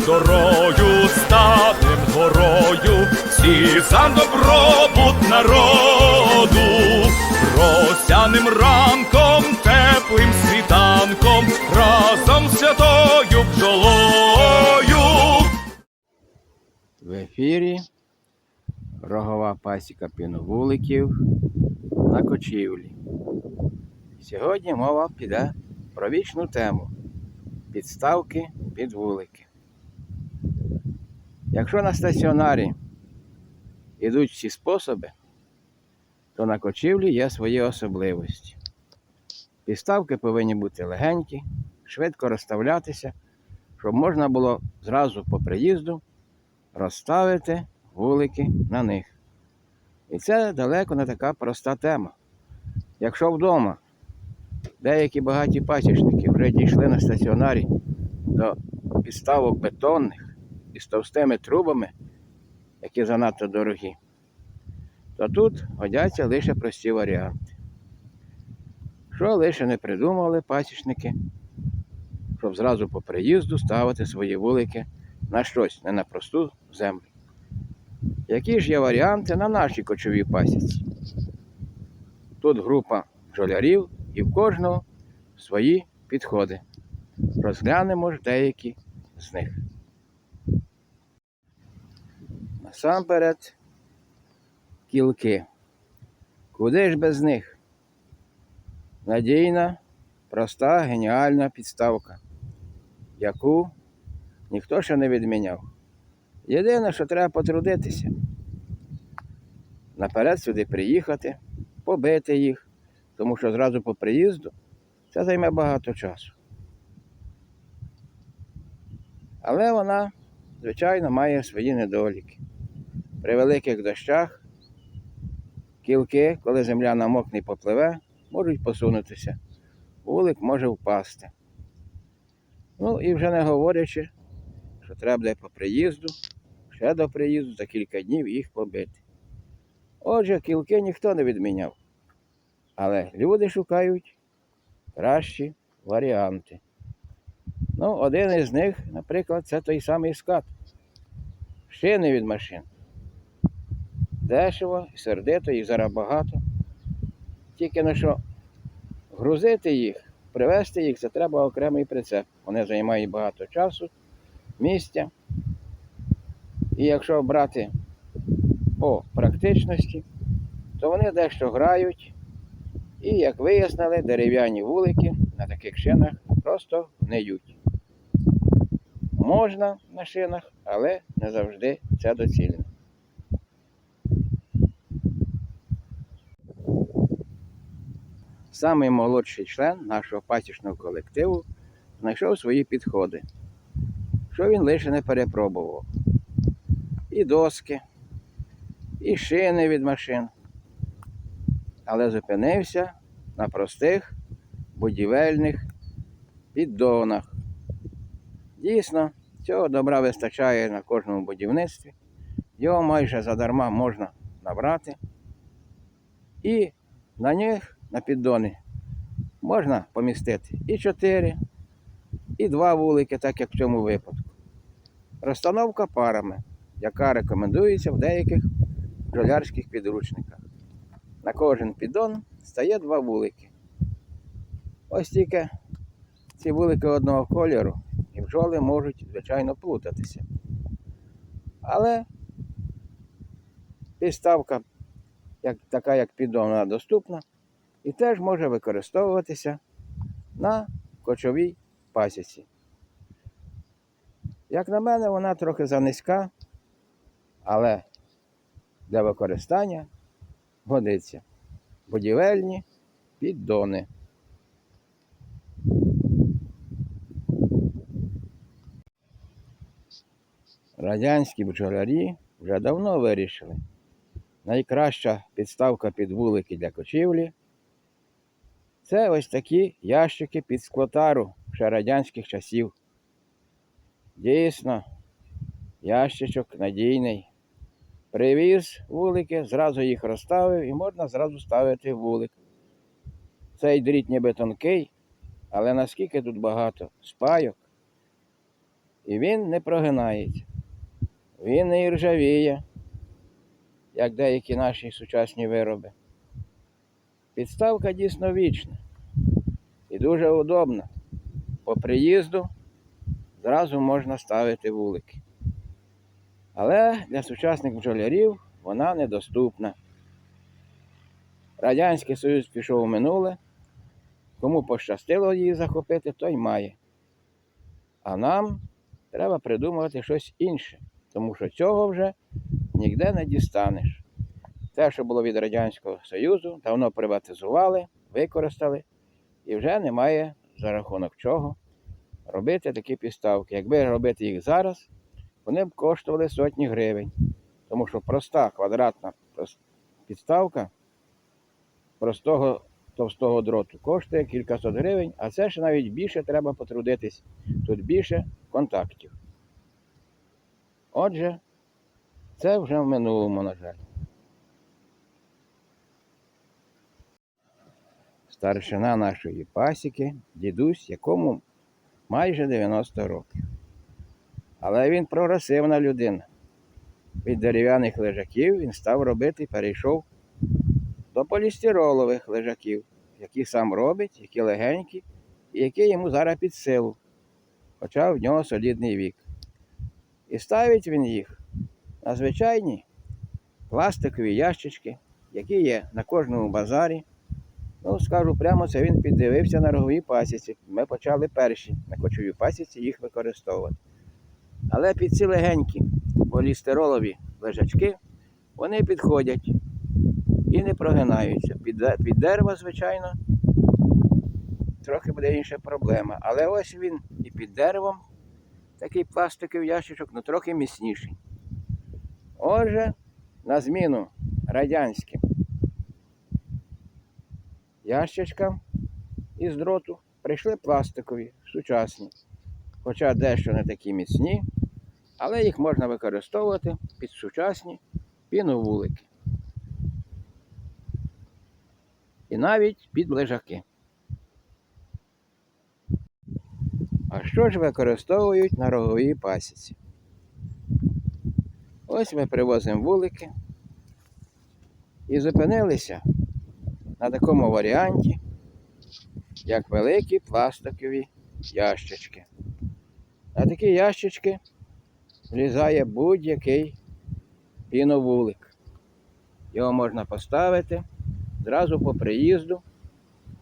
зорою, станем горою, всі за добробут народу, росяним ранком, теплим світанком, разом з святою бджолою. В ефірі рогова пасіка піновуликів на кочівлі. Сьогодні мова піде про вічну тему підставки під вулики. Якщо на стаціонарі йдуть всі способи, то на кочівлі є свої особливості. Підставки повинні бути легенькі, швидко розставлятися, щоб можна було зразу по приїзду розставити вулики на них. І це далеко не така проста тема. Якщо вдома деякі багаті пасічники вже дійшли на стаціонарі до підставок бетонних із товстими трубами, які занадто дорогі, то тут годяться лише прості варіанти. Що лише не придумали пасічники, щоб зразу по приїзду ставити свої вулики на щось, не на просту землю. Які ж є варіанти на нашій кочовій пасіці? Тут група бджолярів і в кожного свої підходи. Розглянемо ж деякі з них. Насамперед кілки. Куди ж без них? Надійна, проста, геніальна підставка, яку ніхто ще не відміняв. Єдине, що треба потрудитися. Наперед сюди приїхати, побити їх, тому що зразу по приїзду це займе багато часу. Але вона, звичайно, має свої недоліки. При великих дощах кілки, коли земля намокне і попливе, можуть посунутися. Вулик може впасти. Ну і вже не говорячи, що треба по приїзду, ще до приїзду за кілька днів їх побити. Отже, кілки ніхто не відміняв. Але люди шукають кращі варіанти. Ну, один із них, наприклад, це той самий скат. Шини від машин. Дешево, сердито, їх зараз багато. Тільки на що грузити їх, привезти їх, це треба окремий прицеп. Вони займають багато часу, місця. І якщо брати по практичності, то вони дещо грають. І, як вияснили, дерев'яні вулики на таких шинах просто гниють. Можна на шинах, але не завжди це доцільно. Самий молодший член нашого пасічного колективу знайшов свої підходи, що він лише не перепробував. І доски, і шини від машин. Але зупинився на простих будівельних піддонах. Дійсно, цього добра вистачає на кожному будівництві. Його майже задарма можна набрати. І на них, на піддони, можна помістити і 4, і 2 вулики, так як в цьому випадку. Розстановка парами, яка рекомендується в деяких бджолярських підручниках. На кожен піддон стає два вулики. Ось тільки ці вулики одного кольору, і бджоли можуть, звичайно, плутатися. Але підставка, як, така як піддон, вона доступна і теж може використовуватися на кочовій пасіці. Як на мене, вона трохи занизька, але для використання годиться. Будівельні піддони. Радянські бджолярі вже давно вирішили. Найкраща підставка під вулики для кочівлі це ось такі ящики під склотару ще радянських часів. Дійсно, ящичок надійний. Привіз вулики, зразу їх розставив і можна зразу ставити вулик. Цей дріт ніби тонкий, але наскільки тут багато спайок І він не прогинається. Він не іржавіє, як деякі наші сучасні вироби. Підставка дійсно вічна і дуже удобна. По приїзду зразу можна ставити вулики. Але для сучасних бджолярів вона недоступна. Радянський Союз пішов у минуле. Кому пощастило її захопити, той має. А нам треба придумувати щось інше, тому що цього вже ніде не дістанеш. Те, що було від Радянського Союзу, давно приватизували, використали, і вже немає за рахунок чого робити такі підставки. Якби робити їх зараз, вони б коштували сотні гривень. Тому що проста квадратна підставка простого товстого дроту коштує кількасот гривень, а це ще навіть більше треба потрудитись. Тут більше контактів. Отже, це вже в минулому, на жаль. Старшина нашої пасіки, дідусь, якому майже 90 років. Але він прогресивна людина. Від дерев'яних лежаків він став робити і перейшов до полістиролових лежаків, які сам робить, які легенькі, і які йому зараз під силу, хоча в нього солідний вік. І ставить він їх на звичайні пластикові ящички, які є на кожному базарі. Ну, скажу прямо, це він піддивився на роговій пасіці. Ми почали перші на кочовій пасіці їх використовувати. Але під ці легенькі полістиролові лежачки вони підходять і не прогинаються. Під, під дерево, звичайно, трохи буде інша проблема. Але ось він і під деревом такий пластиковий ящичок, ну трохи міцніший. Отже, на зміну радянським ящичкам із дроту прийшли пластикові, сучасні. Хоча дещо не такі міцні, але їх можна використовувати під сучасні піновулики. І навіть під лежаки. А що ж використовують на роговій пасіці? Ось ми привозимо вулики і зупинилися на такому варіанті, як великі пластикові ящички. На такі ящички влізає будь-який піновулик. Його можна поставити зразу по приїзду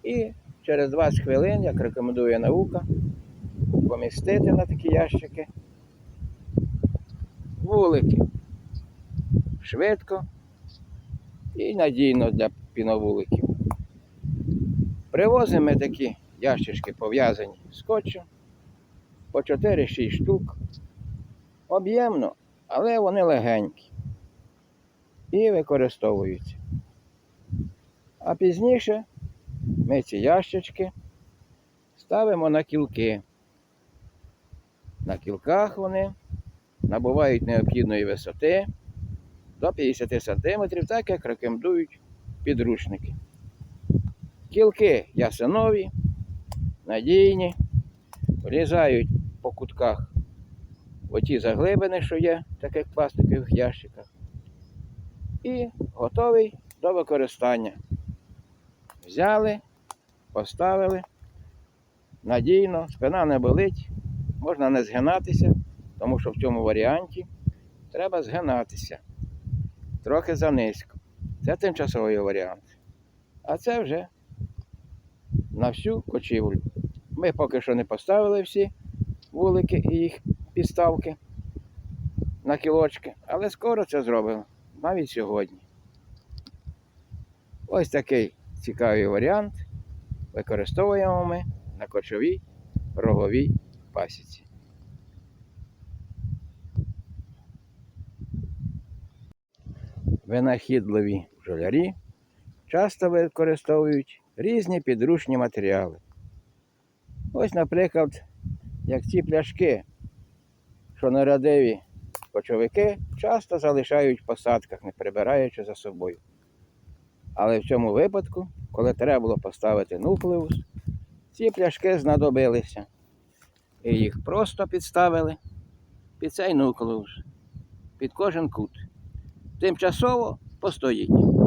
і через 20 хвилин, як рекомендує наука, помістити на такі ящики вулики. Швидко і надійно для піновуликів. Привозимо такі ящички пов'язані скотчем по 4-6 штук. Об'ємно, але вони легенькі і використовуються. А пізніше ми ці ящички ставимо на кілки. На кілках вони набувають необхідної висоти до 50 см, так як рекомендують підручники. Кілки ясенові, надійні, влізають по кутках оті заглибини, що є в таких пластикових ящиках. І готовий до використання. Взяли, поставили. Надійно, спина не болить, можна не згинатися, тому що в цьому варіанті треба згинатися. Трохи занизько. Це тимчасовий варіант. А це вже на всю кочівлю. Ми поки що не поставили всі вулики і їх підставки на кілочки, але скоро це зробимо, навіть сьогодні. Ось такий цікавий варіант використовуємо ми на кочовій роговій пасіці. Винахідливі бджолярі часто використовують різні підручні матеріали. Ось, наприклад, як ці пляшки, що нерадиві кочовики часто залишають в посадках, не прибираючи за собою. Але в цьому випадку, коли треба було поставити нуклеус, ці пляшки знадобилися. І їх просто підставили під цей нуклеус, під кожен кут. Тимчасово постоїть.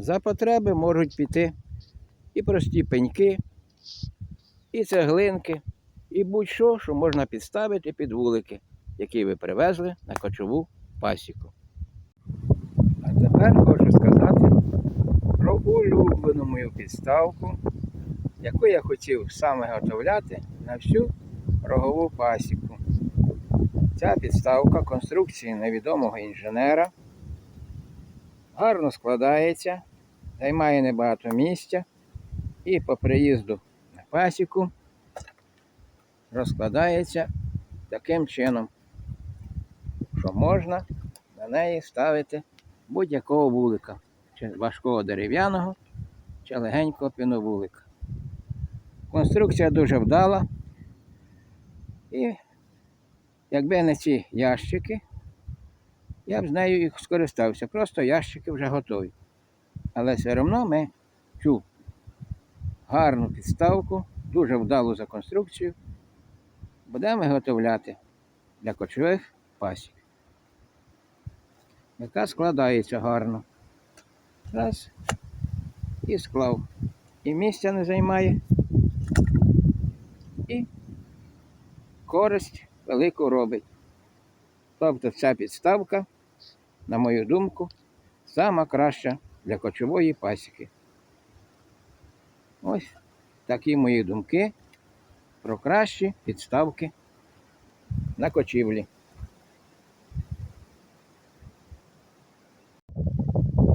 За потреби можуть піти і прості пеньки, і цеглинки, і будь-що, що можна підставити під вулики, які ви привезли на кочову пасіку. А тепер хочу сказати про улюблену мою підставку, яку я хотів саме готовляти на всю рогову пасіку. Ця підставка конструкції невідомого інженера гарно складається, займає небагато місця і по приїзду на пасіку розкладається таким чином, що можна на неї ставити будь-якого вулика, чи важкого дерев'яного, чи легенького піновулика. Конструкція дуже вдала. І якби не ці ящики, я б з нею і скористався. Просто ящики вже готові. Але все одно ми цю гарну підставку, дуже вдалу за конструкцію, будемо виготовляти для кочових пасік. Яка складається гарно. Раз. І склав. І місця не займає. І користь велику робить. Тобто ця підставка, на мою думку, сама краща для кочової пасіки. Ось такі мої думки про кращі підставки на кочівлі.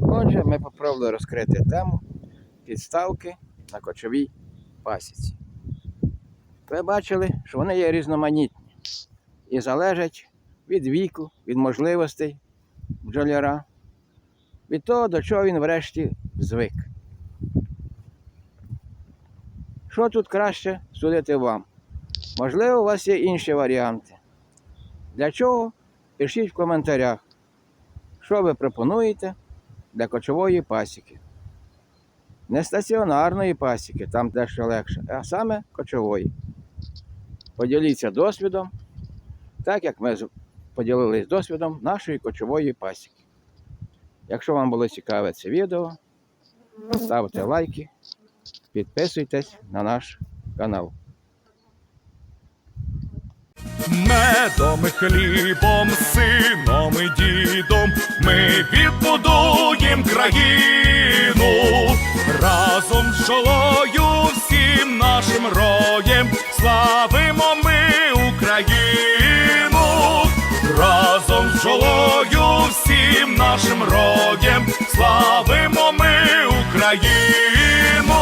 Отже, ми попробували розкрити тему підставки на кочовій пасіці. Ви бачили, що вони є різноманітні і залежать від віку, від можливостей бджоляра, від того, до чого він врешті звик. Що тут краще судити вам? Можливо, у вас є інші варіанти. Для чого? Пишіть в коментарях, що ви пропонуєте для кочової пасіки. Не стаціонарної пасіки, там дещо легше, а саме кочової. Поділіться досвідом, так як ми поділились досвідом нашої кочової пасіки. Якщо вам було цікаве це відео, ставте лайки, підписуйтесь на наш канал. Медом хлібом, сином і дідом ми відбудуєм країну разом з жолою всім нашим роєм славимо нашим родєм, славимо ми Україну.